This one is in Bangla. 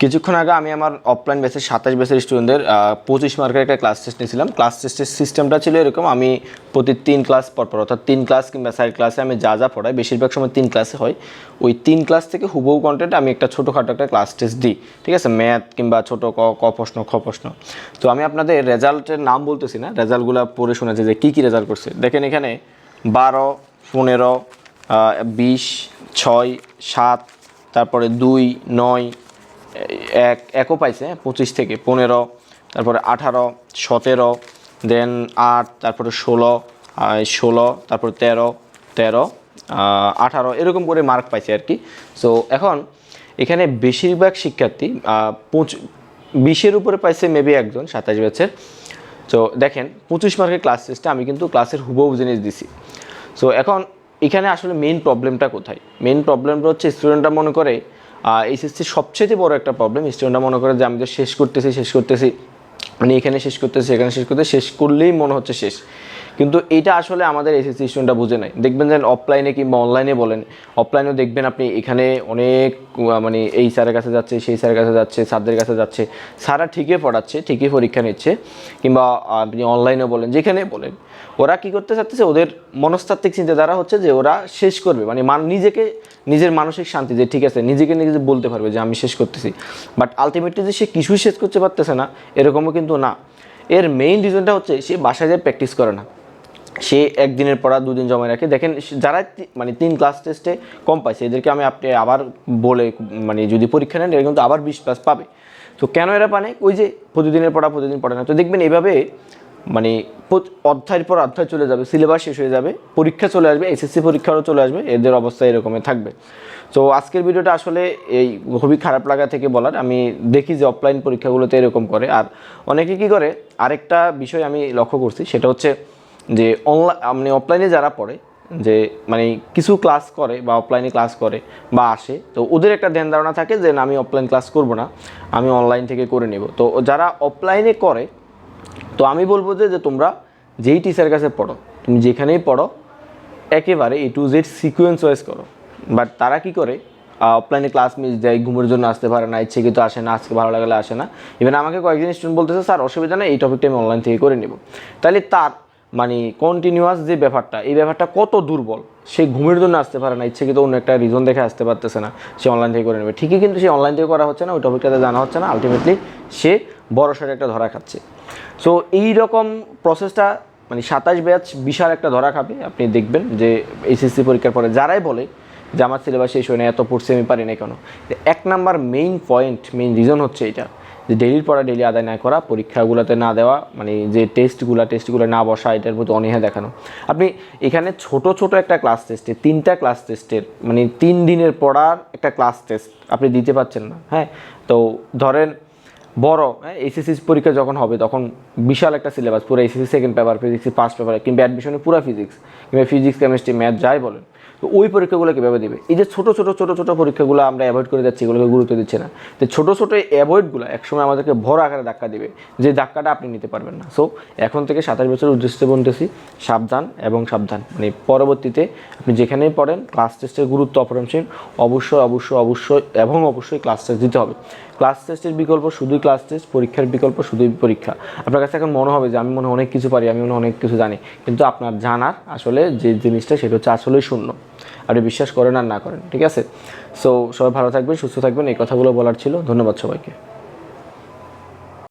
কিছুক্ষণ আগে আমি আমার অফলাইন বেসের সাতাশ বেসের স্টুডেন্টদের পঁচিশ মার্কের একটা ক্লাস টেস্ট নিয়েছিলাম। ক্লাস টেস্টের সিস্টেমটা ছিল এরকম, আমি প্রতি তিন ক্লাস পর পর, অর্থাৎ তিন ক্লাস কিংবা চার ক্লাসে আমি যা যা পড়াই, বেশিরভাগ সময় তিন ক্লাসে হয়। ওই তিন ক্লাস থেকে হুবহু কন্টেন্ট আমি একটা ছোটোখাটো একটা ক্লাস টেস্ট দিই। ঠিক আছে? ম্যাথ কিংবা ছোটো ক ক প্রশ্ন, খ প্রশ্ন। তো আমি আপনাদের রেজাল্টের নাম বলতেছি না, রেজাল্টগুলো পড়ে শোনাচ্ছি যে কী কী রেজাল্ট করছে। দেখেন এখানে বারো, পনেরো বিশ, ছয়, সাত, তারপরে দুই, নয় এক, একও পাইছে, পঁচিশ থেকে পনেরো, তারপরে আঠারো, সতেরো, দেন আট, তারপরে ষোলো ষোলো, তারপরে তেরো তেরো আঠারো, এরকম করে মার্ক পাইছে আর কি। সো এখন এখানে বেশিরভাগ শিক্ষার্থী পঁচ- বিশের উপরে পাইছে মেবি একজন, সাতাশ ব্যাচের। তো দেখেন, পঁচিশ মার্কের ক্লাস টেস্টে আমি কিন্তু ক্লাসের হুবহু জিনিস দিছি। সো এখন এখানে আসলে মেইন প্রবলেমটা কোথায়? মেইন প্রবলেমটা হচ্ছে স্টুডেন্টরা মনে করে এইচএসসির সবচেয়ে বড় একটা প্রবলেম স্টুডেন্টরা মনে করে যে আমি তো শেষ করতেছি শেষ করতেছি। মানে এখানে শেষ করতেছি, এখানে শেষ করতে শেষ করলেই মনে হচ্ছে শেষ। কিন্তু এটা আসলে আমাদের এসএসসি স্টুডেন্টরা বুঝে নাই। দেখবেন যে অফলাইনে কিংবা অনলাইনে বলেন অফলাইনেও দেখবেন আপনি এখানে অনেক মানে এই স্যারের কাছে যাচ্ছে, সেই স্যারের কাছে যাচ্ছে স্যারদের কাছে যাচ্ছে স্যাররা ঠিকই পড়াচ্ছে, ঠিকই পরীক্ষা নিচ্ছে, কিংবা আপনি অনলাইনেও বলেন, যেখানে বলেন, ওরা কি করতে চাচ্ছে ওদের মনস্তাত্ত্বিক চিন্তাধারা হচ্ছে যে ওরা শেষ করবে। মানে মান, নিজেকে, নিজের মানসিক শান্তি যে ঠিক আছে, নিজেকে নিজে বলতে পারবে যে আমি শেষ করতেছি। বাট আলটিমেটলি যে সে কিছুই শেষ করতে পারতেছে না, এরকমও কিন্তু না। এর মেইন রিজনটা হচ্ছে সে বাসায় যায় প্র্যাকটিস করে না। সে একদিনের পড়া দুদিন জমা রাখে। দেখেন, যারা মানে তিন ক্লাস টেস্টে কম পাইছে, এদেরকে আমি আপনি আবার বলে মানে যদি পরীক্ষা নেন, এরা কিন্তু আবার বিশ প্লাস পাবে। তো কেন এরা পানে? ওই যে প্রতিদিনের পড়া, প্রতিদিন পড়ে না। তো দেখবেন এভাবে মানে অধ্যায়ের পর অধ্যায় চলে যাবে সিলেবাস শেষ হয়ে যাবে, পরীক্ষা চলে আসবে এসএসসি পরীক্ষারও চলে আসবে, এদের অবস্থা এরকমই থাকবে। তো আজকের ভিডিওটা আসলে এই খুবই খারাপ লাগা থেকে বলার। আমি দেখি যে অফলাইন পরীক্ষাগুলোতে এরকম করে। আর অনেকে কি করে? আরেকটা বিষয় আমি লক্ষ্য করছি, সেটা হচ্ছে যে অনলাইন আপনি অফলাইনে যারা পড়ে, যে মানে কিছু ক্লাস করে বা অফলাইনে ক্লাস করে বা আসে, তো ওদের একটা ধ্যান ধারণা থাকে যে না, আমি অফলাইন ক্লাস করব না, আমি অনলাইন থেকে করে নেব। তো যারা অফলাইনে করে, তো আমি বলব যে যে তোমরা যেই টিচারের কাছে পড়ো, তুমি যেখানেই পড়ো, একেবারে A to Z sequence wise করো। বাট তারা কি করে অফলাইনে ক্লাস মিস দেয়, ঘুমের জন্য আসতে পারে না, ইচ্ছে কিন্তু আসে না, আজকে ভালো লাগলে আসে না। ইভেন আমাকে কয়েকজন স্টুডেন্ট বলতেছে, স্যার, অসুবিধা নেই, এই টপিকটা আমি অনলাইন থেকে করে নেব। তাহলে তার মানে কন্টিনিউয়াস যে ব্যাপারটা, এই ব্যাপারটা কত দুর্বল? সে ঘুমের জন্য আসতে পারে না, ইচ্ছে কিন্তু অন্য একটা রিজন দেখে আসতে পারতেছে না, সে অনলাইন থেকে করে নেবে। ঠিকই কিন্তু সে অনলাইন থেকে করা হচ্ছে না, ওই টপিকটাতে জানা হচ্ছে না আলটিমেটলি সে বড় সড়ো একটা ধরা খাচ্ছে। সো এই রকম প্রসেসটা মানে সাতাশ ব্যাচ বিশাল একটা ধরা খাবে, আপনি দেখবেন যে এইচএসসি পরীক্ষার পরে যারাই বলে যে আমার সিলেবাস শেষ হয় না এত পড়ছে, আমি পারি না কেন? এক number main point main reason হচ্ছে এটা। যে ডেলির পড়া ডেলি আদায় না করা, পরীক্ষাগুলোতে না দেওয়া মানে যে টেস্টগুলো টেস্টগুলো না বসা, এটার প্রতি অনীহা দেখানো। আপনি এখানে ছোট ছোট একটা ক্লাস টেস্টে তিনটা ক্লাস টেস্টের মানে তিন দিনের পড়ার একটা ক্লাস টেস্ট আপনি দিতে পারছেন না হ্যাঁ? তো ধরেন বড় হ্যাঁ এসএসসি পরীক্ষা যখন হবে তখন বিশাল একটা সিলেবাস পুরো SSC second paper physics first paper কিংবা অ্যাডমিশনে পুরো ফিজিক্স কিংবা ফিজিক্স কেমিস্ট্রি ম্যাথ যাই বলেন। তো ওই পরীক্ষাগুলো কীভাবে দেবে? এই যে ছোটো ছোটো ছোটো ছোটো পরীক্ষাগুলো আমরা অ্যাভয়েড করে যাচ্ছি, এগুলোকে গুরুত্ব দিচ্ছে না। তো ছোটো ছোটো অ্যাভয়েডগুলো একসময় আমাদেরকে বড় আকারে ধাক্কা দেবে, যে ধাক্কাটা আপনি নিতে পারবেন না। সো এখন থেকে সাতাশ বছর উদ্দেশ্যে বলতেছি, সাবধান এবং সাবধান। মানে পরবর্তীতে আপনি যেখানেই পড়েন ক্লাস টেস্টের গুরুত্ব অপরিসীম, অবশ্যই অবশ্যই অবশ্যই এবং অবশ্যই ক্লাস টেস্ট দিতে হবে। ক্লাস টেস্টের বিকল্প, শুধুই ক্লাস টেস্ট পরীক্ষার বিকল্প, শুধুই পরীক্ষা। আপনার কাছে এখন মনে হবে যে, আমি মনে অনেক কিছু পারি, আমি মনে অনেক কিছু জানি। কিন্তু আপনার জানার আসলে যে জিনিসটা, সেটা হচ্ছে আসলেই শূন্য। আপনি বিশ্বাস করেন আর না করেন, ঠিক আছে? সো সবাই ভালো থাকবেন, সুস্থ থাকবেন, এই কথাগুলো বলার ছিল। ধন্যবাদ সবাইকে।